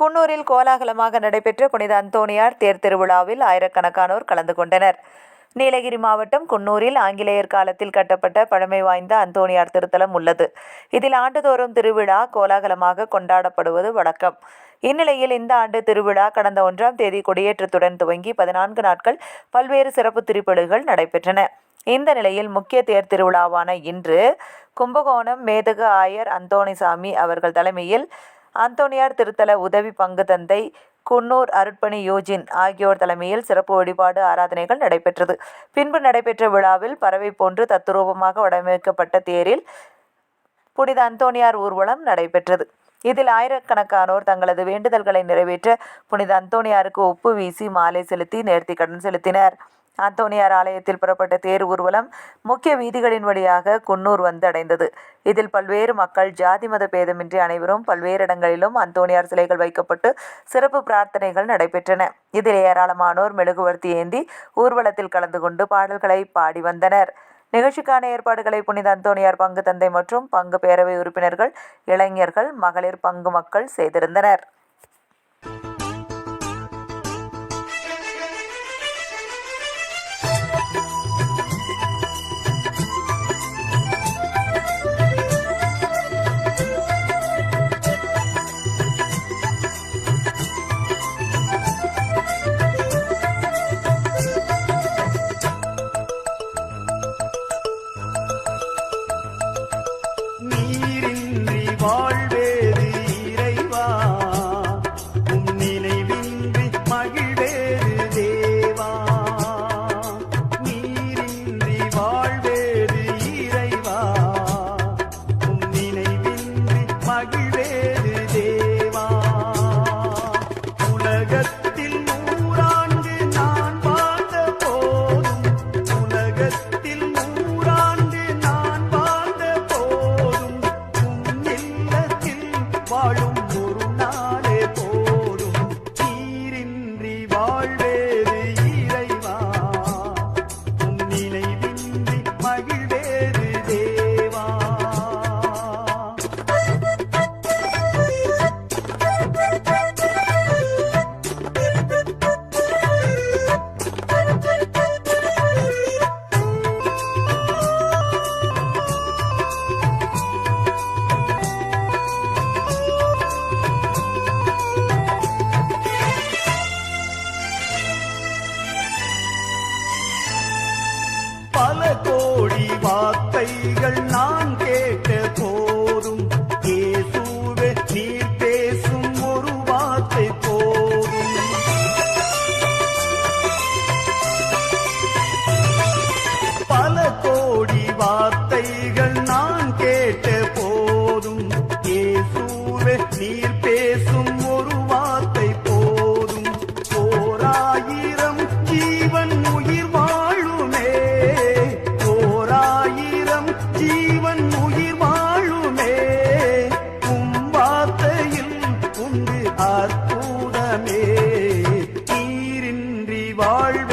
குன்னூரில் கோலாகலமாக நடைபெற்ற புனித அந்தோனியார் தேர் திருவிழாவில் ஆயிரக்கணக்கானோர் கலந்து கொண்டனர். நீலகிரி மாவட்டம் குன்னூரில் ஆங்கிலேயர் காலத்தில் கட்டப்பட்ட பழமை வாய்ந்த அந்தோனியார் திருத்தலம் உள்ளது. இதில் ஆண்டுதோறும் திருவிழா கோலாகலமாக கொண்டாடப்படுவது வழக்கம். இந்நிலையில் இந்த ஆண்டு திருவிழா கடந்த ஒன்றாம் தேதி கொடியேற்றத்துடன் துவங்கி பதினான்கு நாட்கள் பல்வேறு சிறப்பு திருப்பலிகள் நடைபெற்றன. இந்த நிலையில் முக்கிய தேர் திருவிழாவான இன்று கும்பகோணம் மேதகு ஆயர் அந்தோணிசாமி அவர்கள் தலைமையில் அந்தோனியார் திருத்தல உதவி பங்கு தந்தை குன்னூர் அருட்பணி யூஜின் ஆகியோர் தலைமையில் சிறப்பு வழிபாடு ஆராதனைகள் நடைபெற்றது. பின்பு நடைபெற்ற விழாவில் பறவை போன்று தத்துரூபமாக வடிவமைக்கப்பட்ட தேரில் புனித அந்தோனியார் ஊர்வலம் நடைபெற்றது. இதில் ஆயிரக்கணக்கானோர் தங்களது வேண்டுதல்களை நிறைவேற்ற புனித அந்தோனியாருக்கு உப்பு வீசி மாலை செலுத்தி நேர்த்தி கடன் செலுத்தினர். அந்தோனியார் ஆலயத்தில் புறப்பட்ட தேர் ஊர்வலம் முக்கிய வீதிகளின் வழியாக குன்னூர் வந்தடைந்தது. இதில் பல்வேறு மக்கள் ஜாதி மத பேதமின்றி அனைவரும் பல்வேறு இடங்களிலும் அந்தோனியார் சிலைகள் வைக்கப்பட்டு சிறப்பு பிரார்த்தனைகள் நடைபெற்றன. இதில் ஏராளமானோர் மெழுகுவர்த்தி ஏந்தி ஊர்வலத்தில் கலந்து கொண்டு பாடல்களை பாடி வந்தனர். நிகழ்ச்சிக்கான ஏற்பாடுகளை புனித அந்தோனியார் பங்கு தந்தை மற்றும் பங்கு பேரவை உறுப்பினர்கள் இளைஞர்கள் மகளிர் பங்கு மக்கள் செய்திருந்தனர். வாழ்வே பல கோடி வார்த்தைகள் நான் கேட்ட போதும். இயேசுவே நீர் பேசும் ஒரு வார்த்தை போதும். பல கோடி வார்த்தைகள் நான் கேட்ட போதும். இயேசுவே பேசும் வாழ்வு